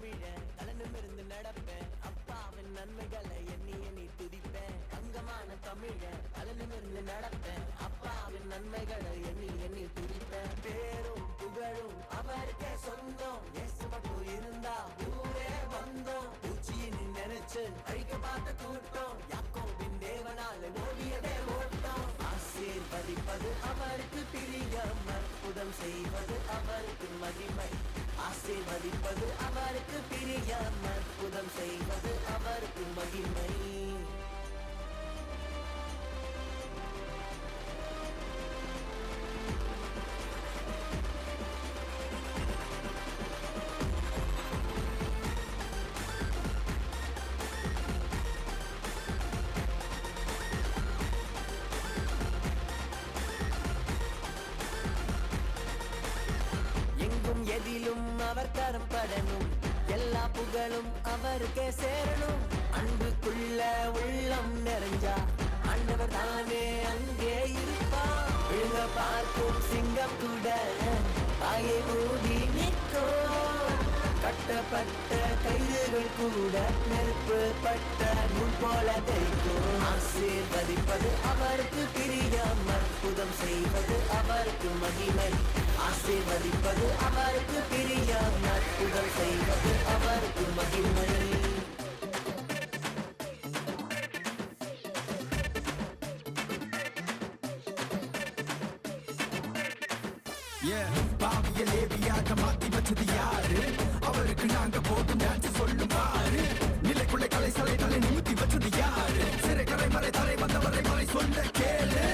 தமிழன் தலனிமிருந்து நடப்பேன். அப்பாவின் நன்மைகளை எண்ணி எண்ணி துதிப்பேன். தங்கமான தமிழன் தலனிமிருந்து நடப்பேன். அப்பாவின் நன்மைகளை எண்ணி எண்ணி துதிப்பேன். பேரும் புகழும் அவருக்கே சொந்தம். எஸ் மட்டும் இருந்தா ஊரே வந்தோம். பூச்சியின் நினைச்சு அழிக்க பார்த்த கூட்டம் யாக்கோவின் தேவனால ஓடியதே ஓட்டம். ஆசீர்வதிப்பது அவருக்கு பிரியம். அற்புதம் செய்வது அவருக்கு மகிமை. ஆசீர்வதிப்பது அவருக்கு பிரியம் அற்புதம் செய்வது அவருக்கு மகிமை. எதிலும் அவர் கரம் படணும் எல்லா புகழும் அவருக்கே சேரணும். அன்புக்குள்ள உள்ளம் நிறைஞ்சா ஆண்டவர் தானே அங்கே இருப்பா விழுங்க பார்க்கும் சிங்கம் கூட. ஆயை ஊதி நிற்கும் கட்டப்பட்ட கயிறுகள் கூட நெருப்பு பட்ட நூல் போல தெரிக்கும். ஆசீர்வதிப்பது அவருக்கு பிரியம். அற்புதம் செய்வது அவருக்கு மகிமை. ஆசீர்வதிப்பது அவருக்கு பிரியம். அற்புதம் செய்வது அவருக்கு மகிமை. பாவிய லேவியாக மாத்தி வச்சது யாரு? அவருக்கு நாங்க போடும் டான்ஸ் சொல்லுமாறு நிலைக்குள்ள கலை சலை தலை நிமித்தி வச்சது யாரு? சிறை கரை மறை தரை வந்தவரை மறை சொல்ல கேளு.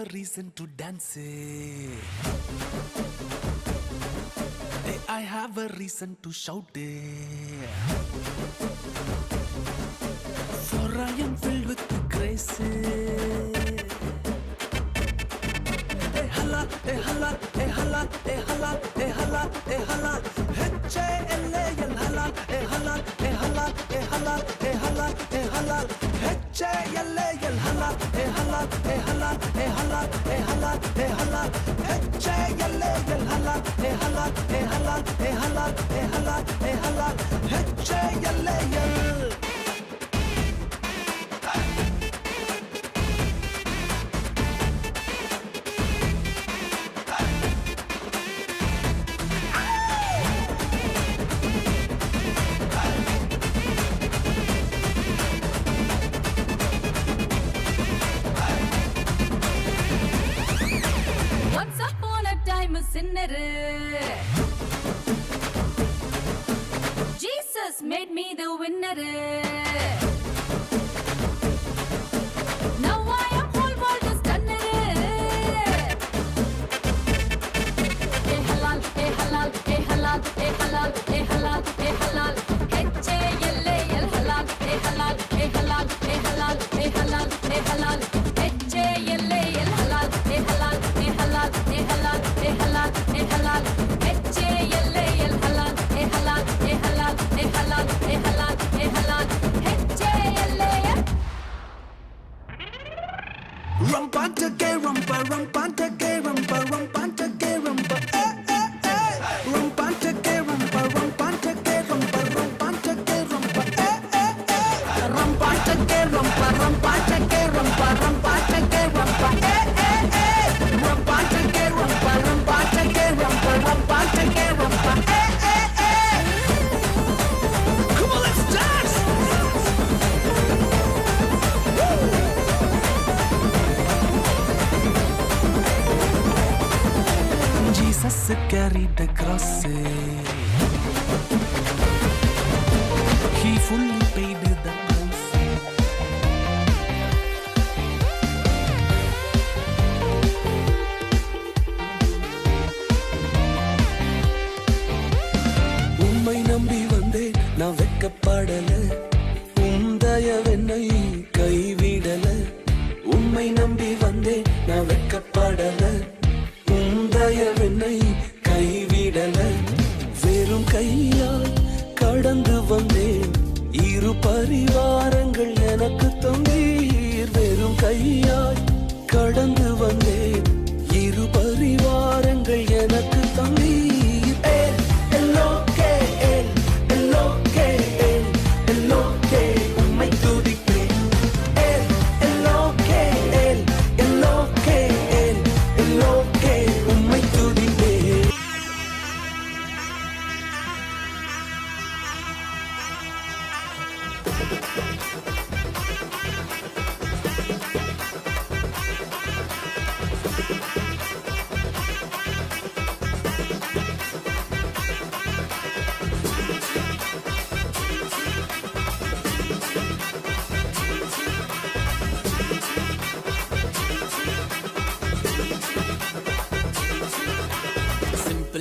A reason to dance. Hey, I have a reason to shout. it. For I am filled with grace. Hey, hala, hey, hala, hey, hala, hey, hala, hey, hala, hey, hala. H-A-L-A-L, halal, hey, halal, hey, e halal e halal e halal Hecce yelle yel halal e halal e halal e halal e halal e halal Hecce yelle yel halal e halal e halal e halal e halal e halal Hecce yelle yel sinner. Jesus made me the winner. krasse. He fully paid.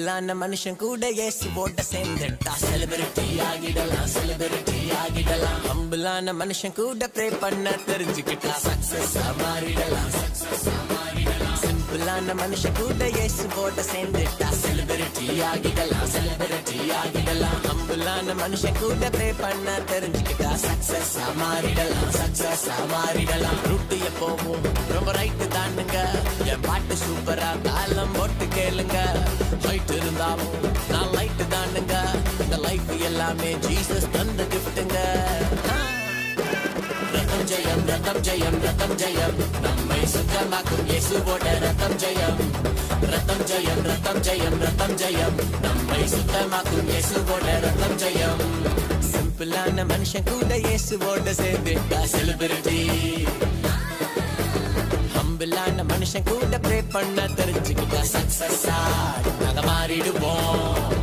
சிம்பிளான மனுஷன் கூட இயேசுவோட சேர்ந்துட்டா. Celebrity ஆகிடலாம் celebrity ஆகிடலாம். ஹம்பிளான மனுஷன் கூட pray பண்ண தெரிஞ்சுக்கிட்டா. சக்சஸ் மாறிடலாம் சக்சஸ் மாறிடலாம். சிம்பிளான மனுஷன் கூட இயேசுவோட சேர்ந்துட்டா. செலிபிரிட்டி ஆகிடலாம் செலிபிரிட்டி ஆகிடலாம். ஹம்பிளான மனுஷன் கூட ப்ரே பண்ண தெரிஞ்சுக்கிட்டா. சக்சஸ் மாறிடலாம். சக்சஸ் மாறிடலாம். ரூட்டு எப்போவும் ரொம்ப ரைட்டு தானுங்க. என் பாட்டு சூப்பரா தாளம் போட்டு கேளுங்க. ஹைட் இருந்தாலும் நான் லைட்டு தானுங்க. இந்த லைஃப் எல்லாமே ஜீசஸ் தந்த கிஃப்ட்டுங்க. ரத்தம் ஜெயம் ரத்தம் ஜெயம் ரத்தம் ஜெயம். நம்மை சுத்தமாக்கும் இயேசுவோட ரத்தம் ஜெயம். ரத்தம் ஜெயம் ரத்தம் ஜெயம் ரத்தம் ஜெயம். நம்மை சுத்தமாக்கும் இயேசுவோட ரத்தம் ஜெயம். சிம்பிளான மனுஷன் கூட இயேசுவோட சேர்ந்துட்டா செலிபிரிட்டி. ஹம்பிளான மனுஷன் கூட ப்ரே பண்ண தெரிஞ்சுக்கிட்டா சக்சஸா நாங்க மாறிடுவோம்.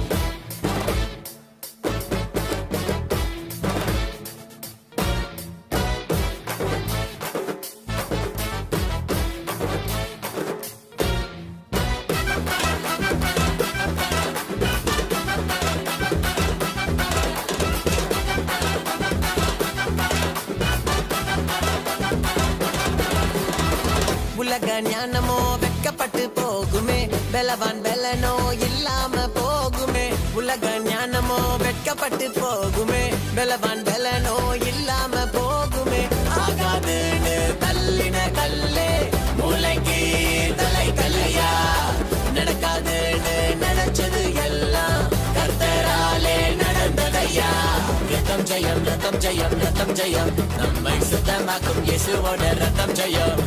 உலக ஞானமோ வெக்கப்பட்டு போகுமே. பலவான் பலனோ இல்லாம போகுமே. உலக ஞானமோ வெட்கப்பட்டு போகுமே. பலவான் பலனோ இல்லாம போ ஜெயம் ரத்தம் ஜெயம் ரத்தம் ஜெயம். நம்மை சுத்தமாக்கும் இயேசுவோட ரத்தம் ஜெயம்.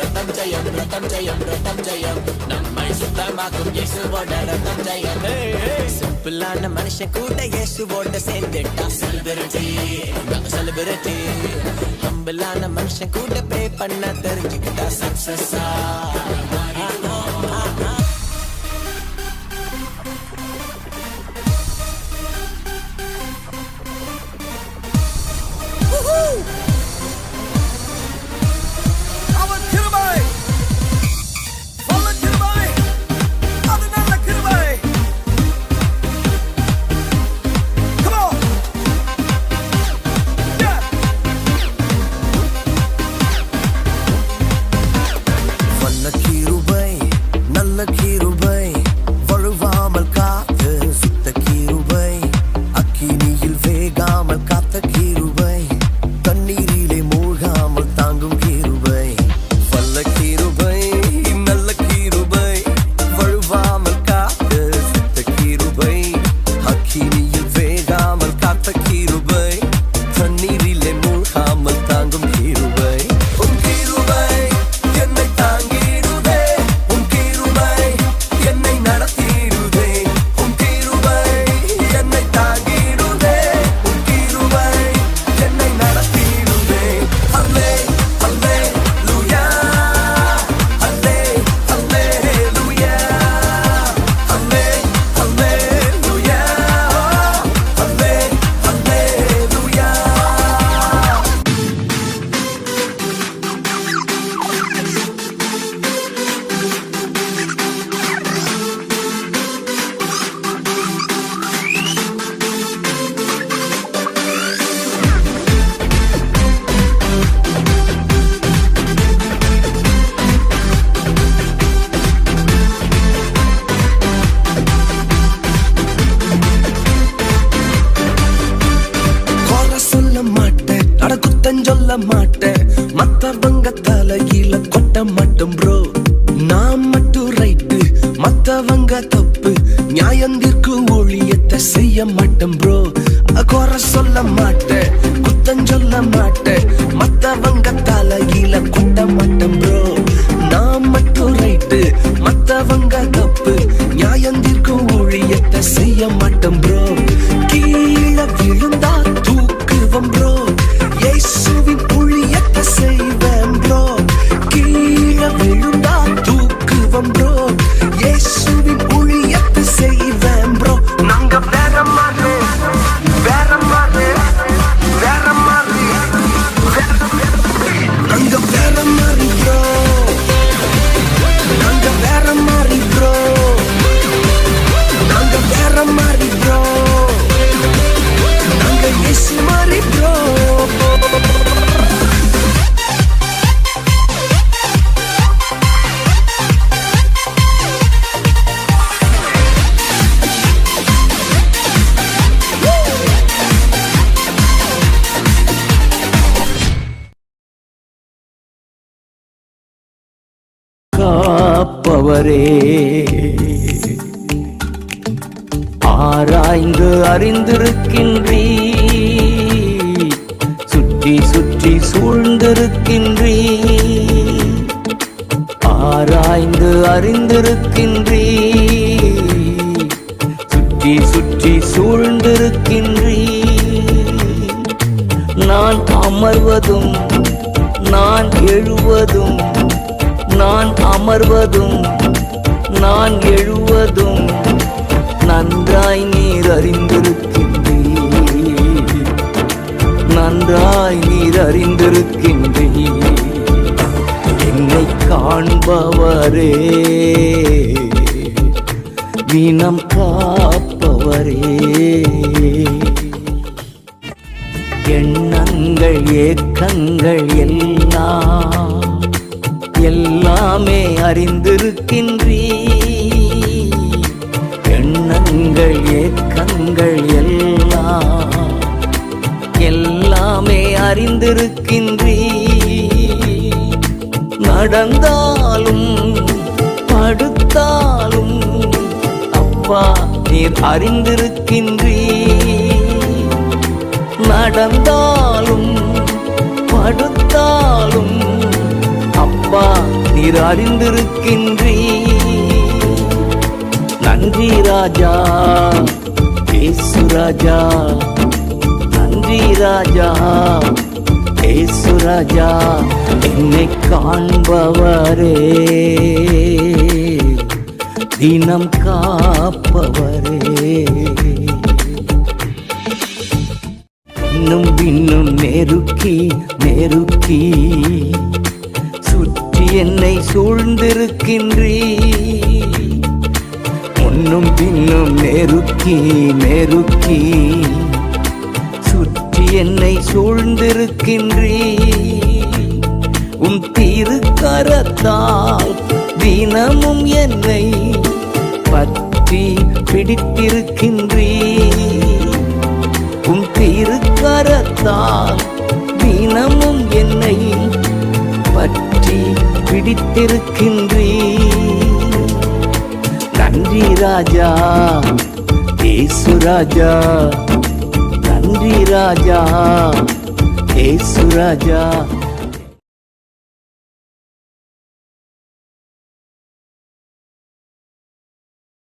ரத்தம் ஜெயம் ரத்தம் ஜெயம் ரத்தம் ஜெயம். நம்மை சுத்தமாக்கும் இயேசுவோட ரத்தம் ஜெயம். சிம்பிளான மனுஷன் கூட இயேசுவோட சேர்ந்துட்டா. Celebrity celebrity. ஹம்பிளான மனுஷன் கூட பே பண்ண தெரிஞ்சுக்கிட்டா சக்சஸா the key குத்தம் மாட்டேன் மத்தவங்க தலையில கொட்ட மாட்டோம் ப்ரோ நான் மட்டும் ரைட்டு மத்தவங்க தப்பு. நியாயந்திற்கு ஊழியத்தை செய்ய மாட்டேன் ப்ரோ குறை சொல்ல மாட்டேன் குத்தம் சொல்ல மாட்டேன் மத்தவங்க தலையில கொட்ட மாட்டேன் ப்ரோ நான் மட்டும் ரைட்டு மத்தவங்க தப்பு. நியாயந்திற்கும் ஊழியத்தை செய்ய மாட்டேன் ப்ரோ கீ காப்பவரே ஆராய்ந்து அறிந்திருக்கின்றீ சுற்றி சுற்றி சூழ்ந்திருக்கின்றீ ஆராய்ந்து அறிந்திருக்கின்றீ சுற்றி சுற்றி சூழ்ந்திருக்கின்றீ நான் அமர்வதும் நான் எழுவதும் நான் அமர்வதும் நான் எழுவதும் நன்றாய் நீர் அறிந்திருக்கின்றீர். நன்றாய் நீர் அறிந்திருக்கின்றீர். என்னை காண்பவரே வீணம் காப்பவரே. எண்ணங்கள் ஏக்கங்கள் எல்லாம் எல்லாமே அறிந்திருக்கின்றீ கண்கள் எல்லாம் எல்லாமே அறிந்திருக்கின்றீ நடந்தாலும் படுத்தாலும் அப்பா நீர் அறிந்திருக்கின்றீ நடந்தாலும் படுத்தாலும் அப்பா நீர் அறிந்திருக்கின்றீ நன்றி ராஜா. ஏசு ராஜா. நன்றி ராஜா. ஏசு ராஜா என்னை காண்பவரே. தினம் காப்பவரே. இன்னும் இன்னும் நெருக்கி நெருக்கி. சுற்றி என்னை சூழ்ந்திருக்கின்றீ முன்னும் பின்னும் நெருக்கி நெருக்கி. சுற்றி என்னை சூழ்ந்திருக்கின்றீ உன் திருக்கரத்தால் தினமும் என்னை பற்றி பிடித்திருக்கின்றீ உன் திருக்கரத்தால் தினமும் என்னை பற்றி பிடித்திருக்கின்றீ ராஜா. ஏசு ராஜா. நன்றி ராஜா. ஏசு ராஜா.